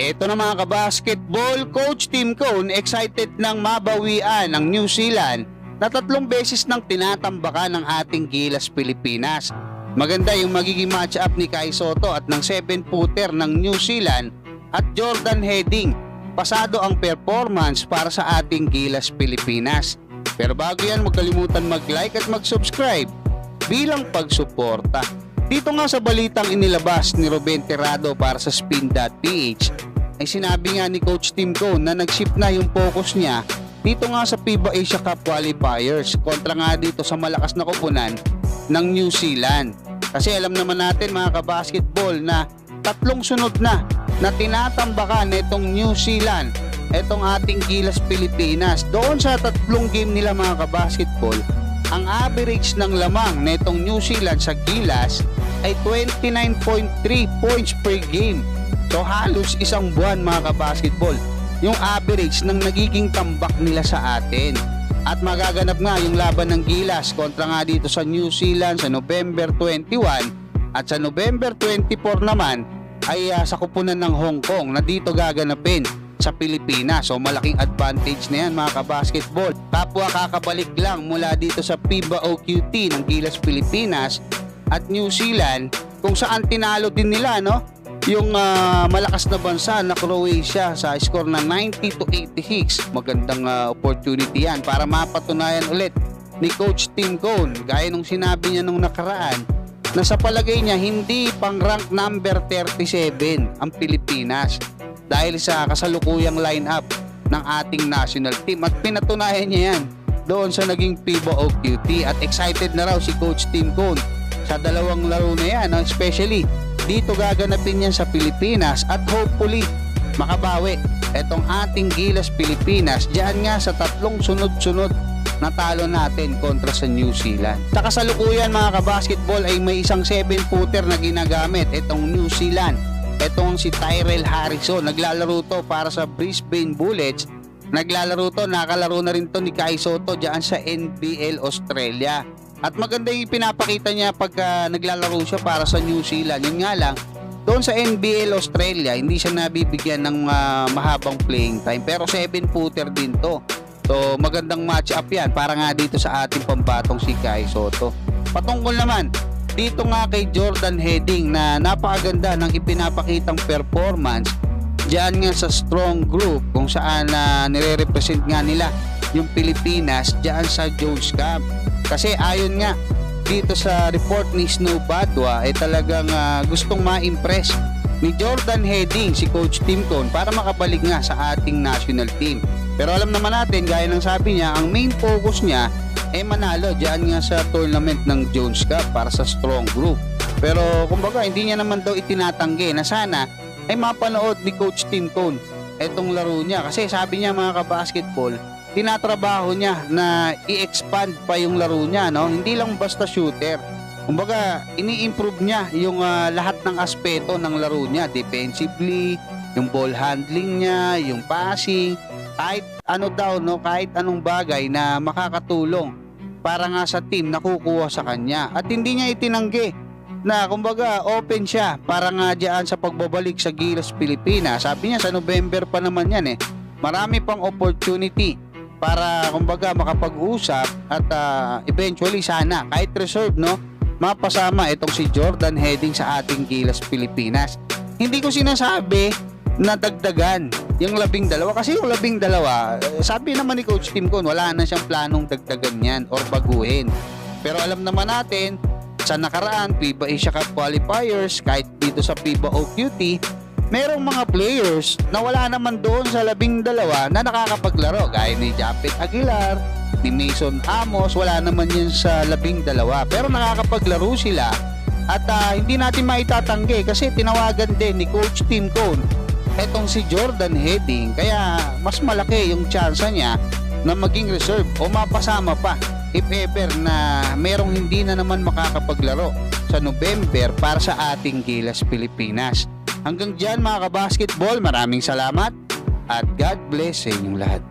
Ito na mga kabasketball, Coach Tim Cone excited nang mabawian ng New Zealand na tatlong beses nang tinatambakan ng ating Gilas Pilipinas. Maganda yung magiging match-up ni Kai Soto at ng 7-footer ng New Zealand at Jordan Heading. Pasado ang performance para sa ating Gilas Pilipinas. Pero bago yan, huwag kalimutan mag-like at mag-subscribe bilang pagsuporta. Dito nga sa balitang inilabas ni Ruben Terrado para sa spin.ph ay sinabi nga ni Coach Tim Cone na nag-shift na yung focus niya dito nga sa FIBA Asia Cup qualifiers kontra nga dito sa malakas na kupunan ng New Zealand. Kasi alam naman natin mga kabasketball na tatlong sunod na na tinatambakan nitong New Zealand itong ating Gilas Pilipinas. Doon sa tatlong game nila mga kabasketball, ang average ng lamang nitong New Zealand sa Gilas ay 29.3 points per game. So halos isang buwan mga kabasketball yung average ng nagiging tambak nila sa atin. At magaganap nga yung laban ng Gilas kontra nga dito sa New Zealand sa November 21 at sa November 24 naman ay ah, sa kupunan ng Hong Kong na dito gaganapin sa Pilipinas. So malaking advantage na yan mga kabasketball. Kapwa kakabalik lang mula dito sa FIBA OQT ng Gilas Pilipinas at New Zealand kung saan tinalo din nila no yung ah, malakas na bansa na Croatia sa score na 90 to 86. Magandang ah, opportunity yan para mapatunayan ulit ni Coach Tim Cone gaya nung sinabi niya nung nakaraan na sa palagay niya hindi pang rank number 37 ang Pilipinas dahil sa kasalukuyang lineup ng ating national team at pinatunayan niya yan doon sa naging FIBA OQT at excited na raw si Coach Tim Cone sa dalawang laro na yan no? especially dito gaganapin yan sa Pilipinas at hopefully makabawi itong ating Gilas Pilipinas diyan nga sa tatlong sunod-sunod na talo natin kontra sa New Zealand. Sa kasalukuyan mga kabasketball ay may isang 7-footer na ginagamit itong New Zealand. Itong si Tyrell Harrison. Naglalaro to para sa Brisbane Bullets. Naglalaro to, nakalaro na rin to ni Kai Soto dyan sa NBL Australia. At maganda yung pinapakita niya pagka naglalaro siya para sa New Zealand. Yun nga lang, doon sa NBL Australia, hindi siya nabibigyan ng ah, mahabang playing time. Pero 7-footer din to. So magandang match up yan para nga dito sa ating pambatong si Kai Soto. Patungkol naman dito nga kay Jordan Heading na napakaganda ng ipinapakitang performance diyan nga sa strong group kung saan na nire-represent nga nila yung Pilipinas diyan sa Jones Cup. Kasi ayon nga dito sa report ni Snow Badwa ay talagang ah, gustong ma-impress ni Jordan Heading si Coach Tim Cone para makabalik nga sa ating national team. Pero alam naman natin, gaya ng sabi niya, ang main focus niya ay manalo diyan nga sa tournament ng Jones Cup para sa strong group. Pero kumbaga, hindi niya naman daw itinatanggi na sana ay mapanood ni Coach Tim Cone etong laro niya. Kasi sabi niya mga kabasketball, tinatrabaho niya na i-expand pa yung laro niya. No? Hindi lang basta shooter. Kumbaga, ini-improve niya yung ah, lahat ng aspeto ng laro niya. Defensively, yung ball handling niya, yung passing, kahit ano daw, no, kahit anong bagay na makakatulong para nga sa team na kukuha sa kanya. At hindi niya itinanggi na kumbaga open siya para nga diyan sa pagbabalik sa Gilas Pilipinas. Sabi niya sa November pa naman yan eh. Marami pang opportunity para kumbaga makapag-usap at ah, eventually sana kahit reserve no mapasama itong si Jordan heading sa ating Gilas Pilipinas. Hindi ko sinasabi na dagdagan yung labing dalawa kasi yung labing dalawa eh, sabi naman ni Coach Tim Con wala na siyang planong dagdagan yan or baguhin pero alam naman natin sa nakaraan FIBA Asia Cup qualifiers kahit dito sa FIBA OQT merong mga players na wala naman doon sa labing dalawa na nakakapaglaro gaya ni Japet Aguilar ni Mason Amos wala naman yun sa labing dalawa pero nakakapaglaro sila at ah, hindi natin maitatanggi kasi tinawagan din ni Coach Tim Cone etong si Jordan Heading kaya mas malaki yung chance niya na maging reserve o mapasama pa if ever na merong hindi na naman makakapaglaro sa November para sa ating Gilas Pilipinas. Hanggang dyan mga kabasketball, maraming salamat at God bless sa inyong lahat.